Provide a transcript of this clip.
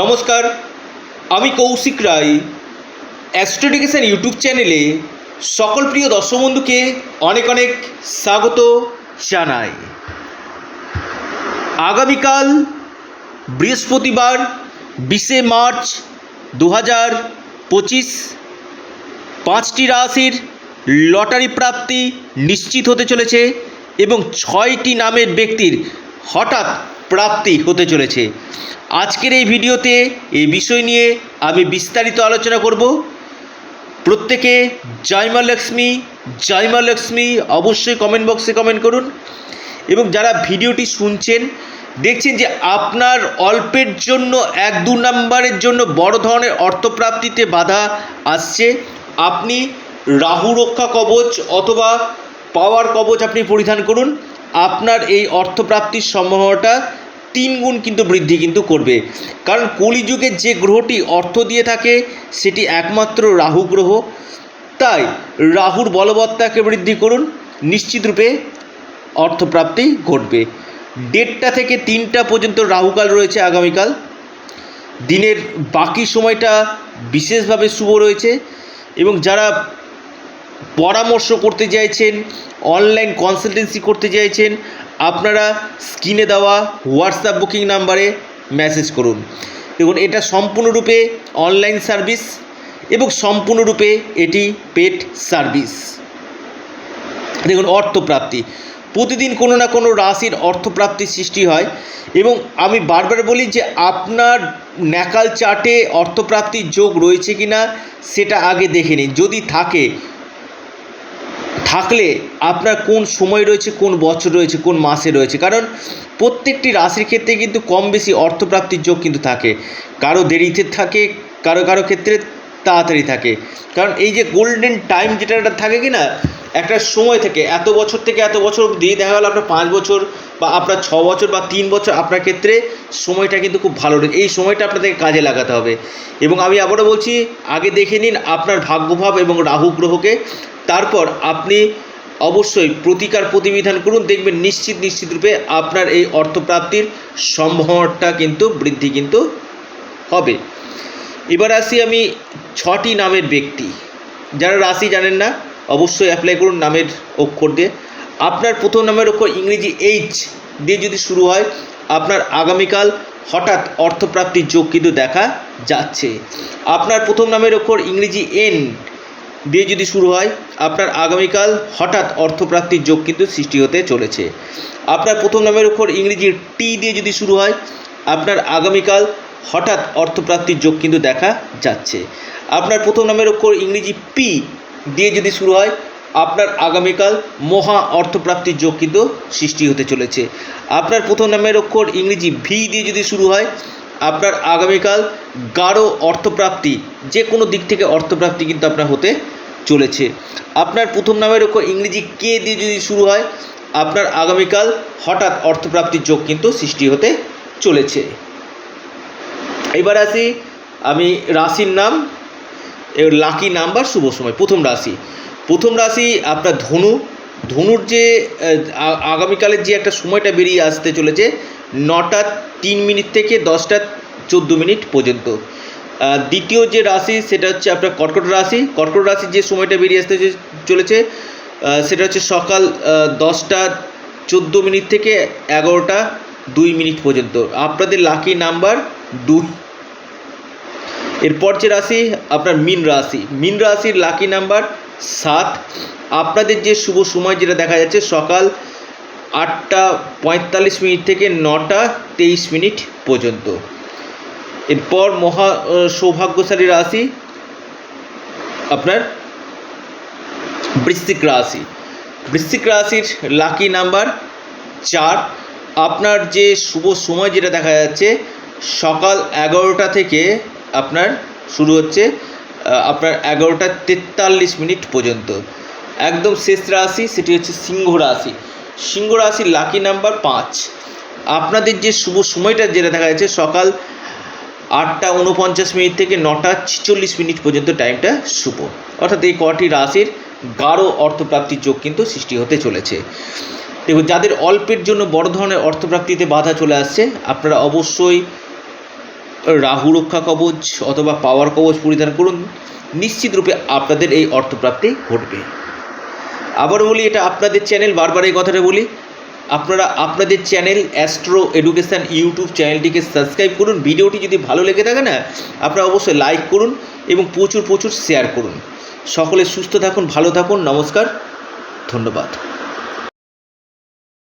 নমস্কার, আমি কৌশিক রায়। অ্যাস্ট্রোডিকেশন ইউটিউব চ্যানেলে সকল প্রিয় দর্শক বন্ধুকে অনেক অনেক স্বাগত জানাই। আগামীকাল বৃহস্পতিবার, বিশে মার্চ দু হাজার পঁচিশ, পাঁচটি রাশির লটারি প্রাপ্তি নিশ্চিত হতে চলেছে এবং ছয়টি নামের ব্যক্তির হঠাৎ প্রাপ্তি হতে চলেছে। আজকের এই ভিডিওতে এই বিষয় নিয়ে আমি বিস্তারিত আলোচনা করব। প্রত্যেকে জয়মা লক্ষ্মী জয়মা লক্ষ্মী অবশ্যই কমেন্ট বক্সে কমেন্ট করুন। এবং যারা ভিডিওটি শুনছেন, দেখছেন যে আপনার অল্পের জন্য এক দু নম্বরের জন্য বড় ধরনের অর্থপ্রাপ্তিতে বাধা আসছে, আপনি রাহু রক্ষা কবচ অথবা পাওয়ার কবচ আপনি পরিধান করুন। আপনার এই অর্থপ্রাপ্তির সম্ভাবনাটা তিন গুণ কিন্তু বৃদ্ধি কিন্তু করবে। কারণ কলিযুগে যে গ্রহটি অর্থ দিয়ে থাকে, সেটি একমাত্র রাহু গ্রহ। তাই রাহুর বলবত্তাকে বৃদ্ধি করুন নিশ্চিতরূপে অর্থপ্রাপ্তি ঘটবে। দেড়টা থেকে তিনটা পর্যন্ত রাহুকাল রয়েছে আগামীকাল। দিনের বাকি সময়টা বিশেষভাবে শুভ রয়েছে এবং যারা পরামর্শ করতে চাইছেন, অনলাইন কনসালটেন্সি করতে চাইছেন আপনারা স্ক্রিনে দেওয়া হোয়াটসঅ্যাপ বুকিং নাম্বারে মেসেজ করুন। দেখুন, এটা সম্পূর্ণরূপে অনলাইন সার্ভিস এবং সম্পূর্ণরূপে এটি পেড সার্ভিস। দেখুন, অর্থপ্রাপ্তি। প্রতিদিন কোনো না কোনো রাশির অর্থপ্রাপ্তির সৃষ্টি হয় এবং আমি বারবার বলি যে আপনার ন্যাকাল চার্টে অর্থপ্রাপ্তির যোগ রয়েছে কি না সেটা আগে দেখে নিন। যদি থাকে থাকলে আপনার কোন সময় রয়েছে, কোন বছর রয়েছে, কোন মাসে রয়েছে? কারণ প্রত্যেকটি রাশির ক্ষেত্রে কিন্তু কম বেশি অর্থপ্রাপ্তির যোগ কিন্তু থাকে। কারও দেরিতে থাকে, কারও কারও ক্ষেত্রে তাড়াতাড়ি থাকে। কারণ এই যে গোল্ডেন টাইম যেটা থাকে কি না একটা সময় থেকে, এত বছর থেকে এত বছর অবধি দেখা গেলো আপনার পাঁচ বছর বা আপনার ছ বছর বা তিন বছর আপনার ক্ষেত্রে সময়টা কিন্তু খুব ভালো এই সময়টা আপনাদেরকে কাজে লাগাতে হবে। এবং আমি আবারও বলছি, আগে দেখে নিন আপনার ভাগ্যভাব এবং রাহু গ্রহকে। তারপর আপনি অবশ্যই প্রতিকার প্রতিবিধান করুন। দেখবেন নিশ্চিত নিশ্চিত রূপে আপনার এই অর্থপ্রাপ্তির সম্ভাবনাটা কিন্তু বৃদ্ধি কিন্তু হবে। এবার আসি আমি ছটি নামের ব্যক্তি। যারা রাশি জানেন না অবশ্যই অ্যাপ্লাই করুন নামের অক্ষর দিয়ে। আপনার প্রথম নামের অক্ষর ইংরেজি এইচ দিয়ে যদি শুরু হয়, আপনার আগামীকাল হঠাৎ অর্থপ্রাপ্তির যোগ কিন্তু দেখা যাচ্ছে। আপনার প্রথম নামের অক্ষর ইংরেজি এন দিয়ে যদি শুরু হয়, আপনার আগামীকাল হঠাৎ অর্থপ্রাপ্তির যোগ কিন্তু সৃষ্টি হতে চলেছে। আপনার প্রথম নামের অক্ষর ইংরেজি টি দিয়ে যদি শুরু হয়, আপনার আগামীকাল হঠাৎ অর্থপ্রাপ্তির যোগ কিন্তু দেখা যাচ্ছে। আপনার প্রথম নামের অক্ষর ইংরেজি পি দিয়ে যদি শুরু হয়, আপনার আগামীকাল মহা অর্থপ্রাপ্তির যোগ কিন্তু সৃষ্টি হতে চলেছে। আপনার প্রথম নামের অক্ষর ইংরেজি ভি দিয়ে যদি শুরু হয়, আপনার আগামীকাল গাঢ় অর্থপ্রাপ্তি, যে কোনো দিক থেকে অর্থপ্রাপ্তি কিন্তু আপনার হতে চলেছে। আপনার প্রথম নামের অক্ষর ইংরেজি কে দিয়ে যদি শুরু হয়, আপনার আগামীকাল হঠাৎ অর্থপ্রাপ্তির যোগ কিন্তু সৃষ্টি হতে চলেছে। এবার আসি, আমি রাশির নাম এর লাকি নাম্বার শুভ সময়, প্রথম রাশি। প্রথম রাশি আপনার ধনু। ধনুর যে আগামীকালের যে একটা সময়টা বেরিয়ে আসতে চলেছে, নটা তিন মিনিট থেকে দশটা চোদ্দ মিনিট পর্যন্ত। দ্বিতীয় যে রাশি, সেটা হচ্ছে আপনার কর্কট রাশি। কর্কট রাশির যে সময়টা বেরিয়ে আসতে চলেছে সেটা হচ্ছে সকাল দশটা চোদ্দ মিনিট থেকে এগারোটা দুই মিনিট পর্যন্ত। আপনাদের লাকি নাম্বার দুই। এরপর যে রাশি, আপনার মিন রাশি। মিন রাশির লাকি নাম্বার সাত। আপনাদের যে শুভ সময় যেটা দেখা যাচ্ছে, সকাল আটটা পঁয়তাল্লিশ মিনিট থেকে নটা তেইশ মিনিট পর্যন্ত। এরপর মহা সৌভাগ্যশালী রাশি, আপনার বৃশ্চিক রাশি। বৃশ্চিক রাশির লাকি নাম্বার চার। আপনার যে শুভ সময় যেটা দেখা যাচ্ছে, সকাল এগারোটা থেকে আপনার শুরু হচ্ছে আপনার এগারোটা তেতাল্লিশ মিনিট পর্যন্ত। একদম শেষ রাশি সেটি হচ্ছে সিংহ রাশি। সিংহ রাশির লাকি নাম্বার পাঁচ। আপনাদের যে শুভ সময়টা যেটা দেখা যাচ্ছে, সকাল আটটা উনপঞ্চাশ মিনিট থেকে নটা ছিচল্লিশ মিনিট পর্যন্ত টাইমটা শুভ। অর্থাৎ এই কটি রাশির গাঢ় অর্থপ্রাপ্তির যোগ কিন্তু সৃষ্টি হতে চলেছে। দেখুন, যাদের অল্পের জন্য বড় ধরনের অর্থপ্রাপ্তিতে বাধা চলে আসছে, আপনারা অবশ্যই রাহু রক্ষা কবচ অথবা পাওয়ার কবচ পরিধান করুন। নিশ্চিত রূপে আপনাদের এই অর্থপ্রাপ্তি ঘটবে। আবার বলি, এটা আপনাদের চ্যানেল বারবার এই কথাটা বলি, আপনারা আপনাদের চ্যানেল অ্যাস্ট্রো এডুকেশান ইউটিউব চ্যানেলটিকে সাবস্ক্রাইব করুন। ভিডিওটি যদি ভালো লেগে থাকে না, আপনারা অবশ্যই লাইক করুন এবং প্রচুর প্রচুর শেয়ার করুন। সকলে সুস্থ থাকুন, ভালো থাকুন, নমস্কার, ধন্যবাদ।